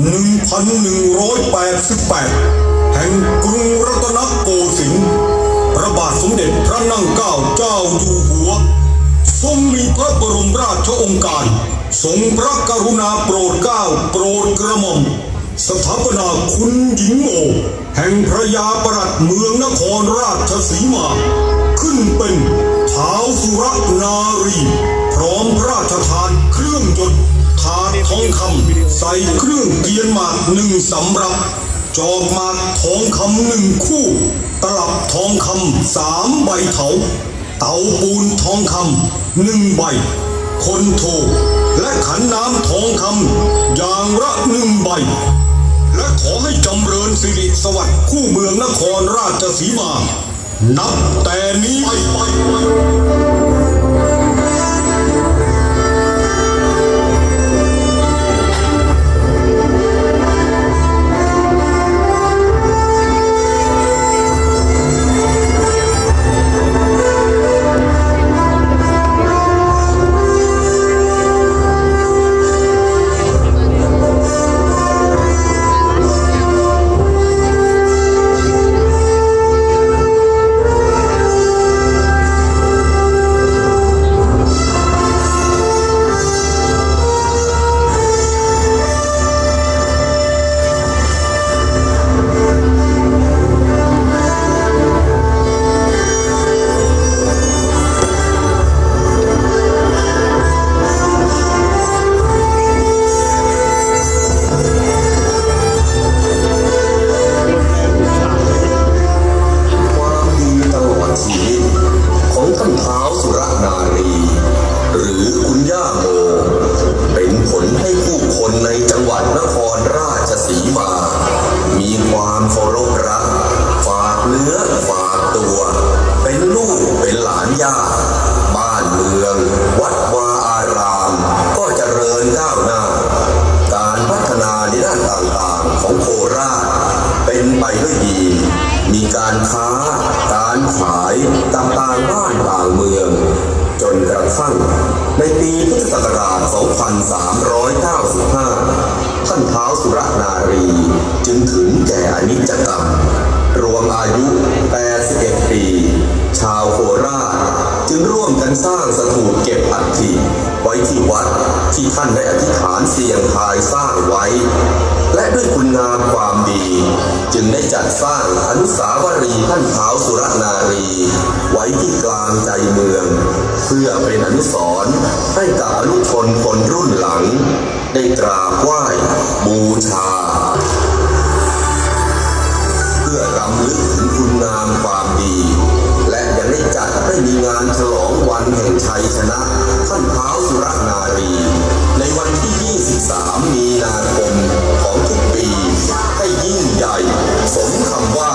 จุลศักราช1188 แห่งกรุงรัตนโกสินทร์พระบาทสมเด็จพระนั่งเกล้าเจ้าอยู่หัว ทรงมีพระบรมราชโองการ ทรงพระกรุณาโปรดเกล้าโปรดกระหม่อมสถาปนาคุณหญิงโมแห่งพระยาประหลัดเมืองนครราชสีมา ขึ้นเป็นท้าวสุรนารี พร้อมพระราชทาน ทองคำใส่เครื่องเกียนหมากหนึ่งสำรับ จอกหมากทองคำหนึ่งคู่ ตลับทองคำสามใบเถา เตาปูนทองคำหนึ่งใบ คนโทและขันน้ำทองคำอย่างละหนึ่งใบ และขอให้จำเริญสิริสวัสดิ์คู่เมืองนครราชสีมา นับแต่นี้ไป สุรนารี หรือคุณย่าโม เป็นผลให้ผู้คนในจังหวัดนครราชสีมา มีความเคารพรัก ฝากเนื้อฝากตัว เป็นลูกเป็นหลานย่า บ้านเมือง วัดวาอาราม ก็เจริญก้าวหน้า การพัฒนาในด้านต่างๆของโคราชเป็นไปด้วยดี มีการค้า การขายางบ้านต่างเมือง จนกระทั่งในปีพุทธศักราช 2395 ท่านเท้าวสุรนารีจึงถึงแก่อนิจกรรม รวมอายุ 81 ปี ชาวโคราชจึงร่วมกันสร้างสถูปเก็บอัฐิไว้ที่วัดที่ท่านได้อธิษฐานเสียงทายสร้างไว้ และด้วยคุณงามความดี จึงได้จัดสร้างอนุสาวรีย์ท่านเท้าวสุรนารี พื่อเป็นอนุสรณ์ให้กับอนุชนคนรุ่นหลัง ได้กราบไหว้บูชา เพื่อรำลึกถึงคุณงามความดี และยังได้จัดให้มีงานฉลองวันแห่งชัยชนะท่านเท้าสุรนารี ในวันที่ 23 มีนาคมของทุกปี ให้ยิ่งใหญ่ สมคำว่า